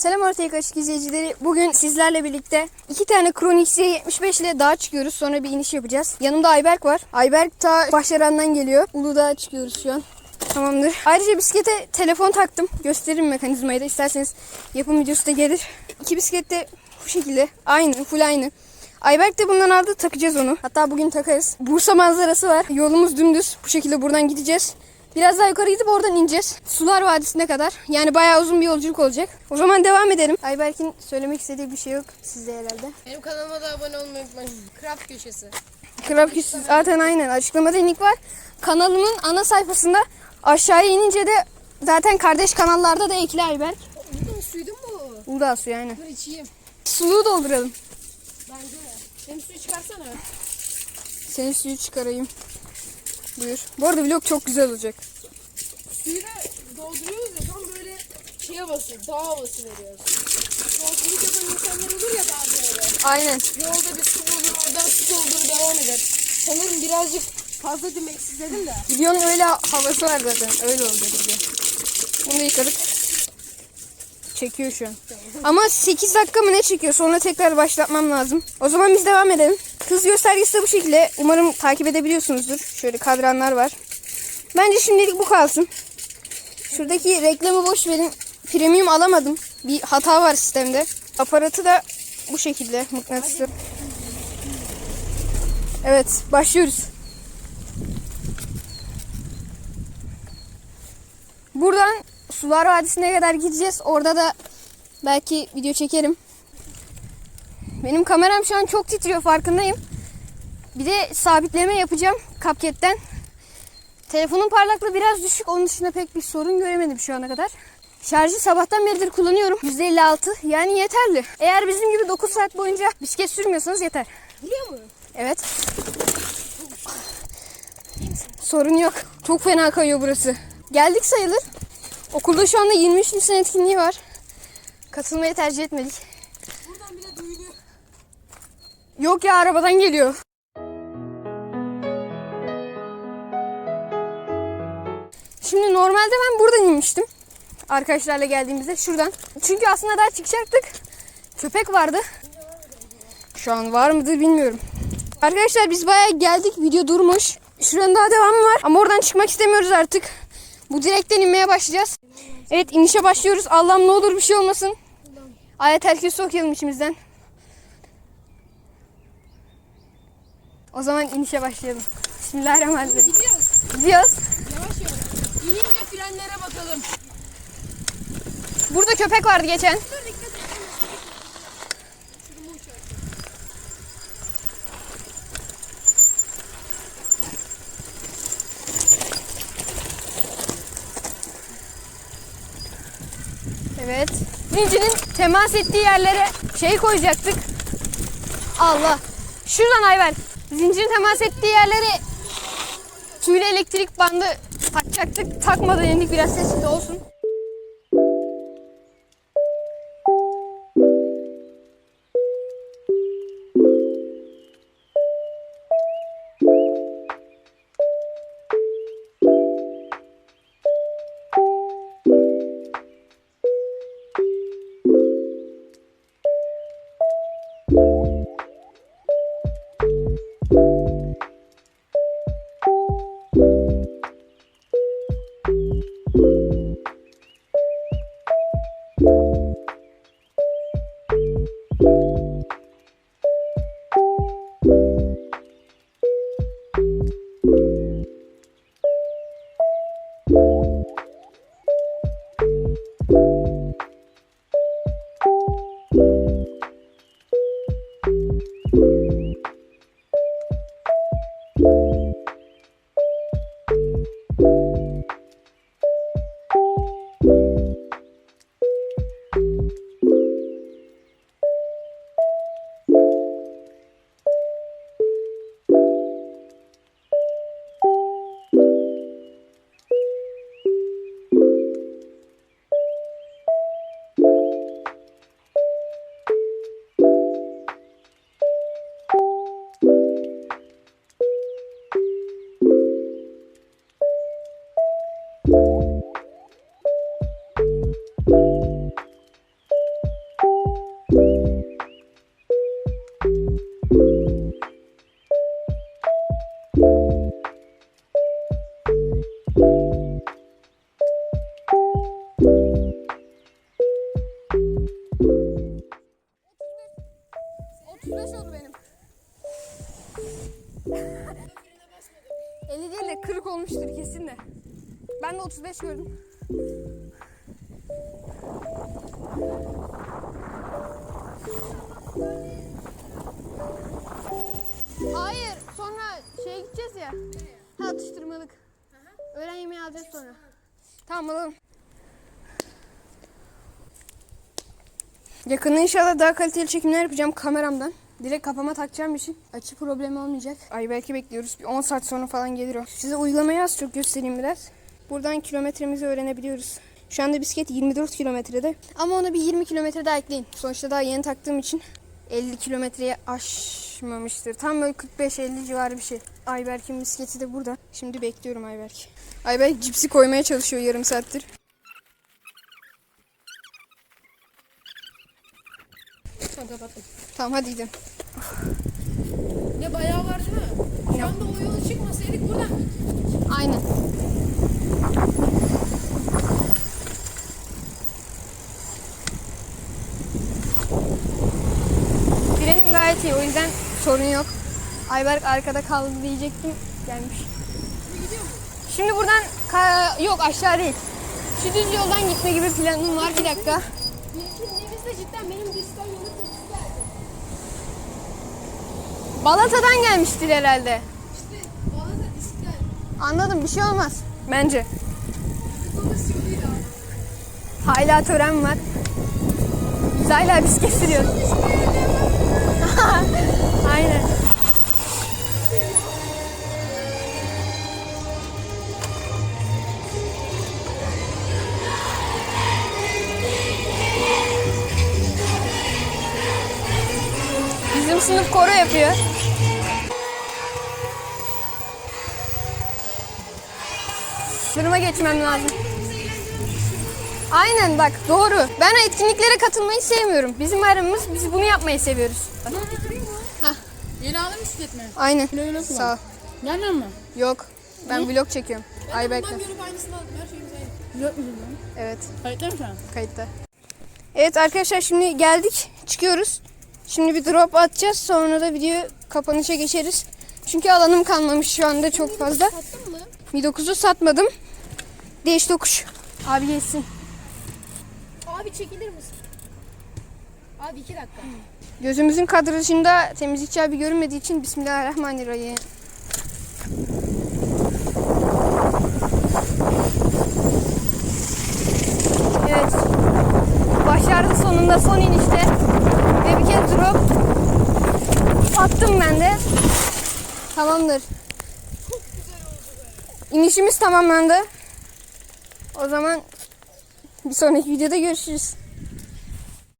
Selam ortaya kaçık izleyicileri. Bugün sizlerle birlikte iki tane Kronix 75 ile dağa çıkıyoruz. Sonra bir iniş yapacağız. Yanımda Ayberk var. Ayberk ta Bahçeren'den geliyor. Uludağ'a çıkıyoruz şu an. Tamamdır. Ayrıca bisiklete telefon taktım. Gösteririm mekanizmayı da. İsterseniz yapım videosu da gelir. İki bisiklet de bu şekilde. Aynı. Full aynı. Ayberk de bundan aldı. Takacağız onu. Hatta bugün takarız. Bursa manzarası var. Yolumuz dümdüz. Bu şekilde buradan gideceğiz. Biraz daha yukarı gidip oradan ineceğiz. Sular Vadisi'ne kadar. Yani bayağı uzun bir yolculuk olacak. O zaman devam edelim. Ayberk'in söylemek istediği bir şey yok sizde herhalde. Benim kanalıma da abone olmayı unutmayın. Craft köşesi. Krab Küs zaten aynen açıklamada link var. Kanalımın ana sayfasında aşağıya inince de zaten kardeş kanallarda da ekli Ayberk. Oğlum suydun mu? Uludağ suyu aynen. Dur içeyim. Suluğu dolduralım. Bence de. Benim suyu çıkarsana. Senin suyu çıkarayım. Buyur. Bu arada vlog çok güzel olacak. Suyu da dolduruyoruz ya tam böyle şey havası, dağ havası veriyoruz. Yolculuk yapan insanlar olur ya bazıları. Aynen. Yolda bir su bulur, oradan su doldur devam eder. Sanırım birazcık fazla demeksiz dedim de. Videonun öyle havası var zaten. Öyle oldu video. Bunu yıkadık. Çekiyor şu an. Ama 8 dakika mı ne çekiyor? Sonra tekrar başlatmam lazım. O zaman biz devam edelim. Hız göstergesi de bu şekilde. Umarım takip edebiliyorsunuzdur. Şöyle kadranlar var. Bence şimdilik bu kalsın. Şuradaki reklamı boş verin. Premium alamadım. Bir hata var sistemde. Aparatı da bu şekilde mıknatıslı. Evet başlıyoruz. Buradan Sular Vadisi'ne kadar gideceğiz. Orada da belki video çekerim. Benim kameram şu an çok titriyor farkındayım. Bir de sabitleme yapacağım CapCut'ten. Telefonun parlaklığı biraz düşük. Onun dışında pek bir sorun göremedim şu ana kadar. Şarjı sabahtan beridir kullanıyorum. %56 yani yeterli. Eğer bizim gibi 9 saat boyunca bisiklet sürmüyorsanız yeter. Biliyor musun? Evet. Sorun yok. Çok fena kayıyor burası. Geldik sayılır. Okulda şu anda 23 Nisan etkinliği var. Katılmayı tercih etmedik. Buradan bile duyuluyor. Yok ya arabadan geliyor. Şimdi normalde ben buradan inmiştim. Arkadaşlarla geldiğimizde şuradan. Çünkü aslında daha çıkacaktık. Köpek vardı. Şu an var mıdır bilmiyorum. Arkadaşlar biz bayağı geldik. Video durmuş. Şuranın daha devamı var. Ama oradan çıkmak istemiyoruz artık. Bu direkten inmeye başlayacağız. Evet inişe başlıyoruz. Allah'ım ne olur bir şey olmasın. Ayet herkesi okuyalım içimizden. O zaman inişe başlayalım. Bismillahirrahmanirrahim. Gidiyoruz. Gidiyoruz. Yavaş yavaş. İnince frenlere bakalım. Burada köpek vardı geçen. Evet. Zincirin temas ettiği yerlere şey koyacaktık. Allah. Şuradan Ayvel. Zincirin temas ettiği yerlere tüylü elektrik bandı takacaktık. Takmadan indik biraz sesli de olsun. olmuştur kesin de. Ben de 35 gördüm. Hayır, sonra şeye gideceğiz ya. Ha atıştırmalık. Öğlen yemeği alacağız sonra. Tamam alalım. Yakında inşallah daha kaliteli çekimler yapacağım kameramdan. Direkt kafama takacağım için açı problemi olmayacak. Ay belki bekliyoruz. Bir 10 saat sonra falan gelir o. Size uygulamayı az çok göstereyim biraz. Buradan kilometremizi öğrenebiliyoruz. Şu anda bisiklet 24 kilometrede. Ama ona bir 20 kilometre daha ekleyin. Sonuçta daha yeni taktığım için 50 kilometreye aşmamıştır. Tam böyle 45-50 civarı bir şey. Ayberk'in bisikleti de burada. Şimdi bekliyorum Ayberk. Ayberk cipsi koymaya çalışıyor yarım saattir. Tamam kapattım. Tamam hadi gidelim. Ne bayağı var değil mi? Şu anda o yola çıkmasaydık buradan Aynen. Frenim gayet iyi o yüzden sorun yok. Ayberk arkada kaldı diyecektim. Gelmiş. Şimdi buradan ka- yok aşağı değil. Şu düz yoldan gitme gibi planım var bir dakika. Bilkin Neviz'de cidden benim diziden yanık. Balata'dan gelmiştir herhalde. İşte bana da diskler. Anladım bir şey olmaz. Bence. Hala tören var. Biz hala bisiklet sürüyoruz. Aynen. Bizim sınıf koro yapıyor. Sınıfa geçmem lazım. Aynen bak doğru. Ben etkinliklere katılmayı sevmiyorum. Bizim bayramımız biz bunu yapmayı seviyoruz. Hah. Yeni aldın bisiklet mi? Aynen. Sağ ol. Gelmiyor mu? Yok. Ben vlog çekiyorum. Ayberk'le. Ondan görüp aynısını aldım. Her şeyimiz aynı. Yok mu lan? Evet. Kayıtlı mı şu an? Kayıtta. Evet arkadaşlar şimdi geldik. Çıkıyoruz. Şimdi bir drop atacağız. Sonra da video kapanışa geçeriz. Çünkü alanım kalmamış şu anda çok fazla. Mi 9'u satmadım. Değiş tokuş. Abi geçsin. Abi çekilir misin? Abi iki dakika. Gözümüzün kadrajında temizlikçi abi görünmediği için Bismillahirrahmanirrahim. Evet. Başardı sonunda son inişte. Ve bir kez drop attım ben de. Tamamdır. İnişimiz tamamlandı. O zaman bir sonraki videoda görüşürüz.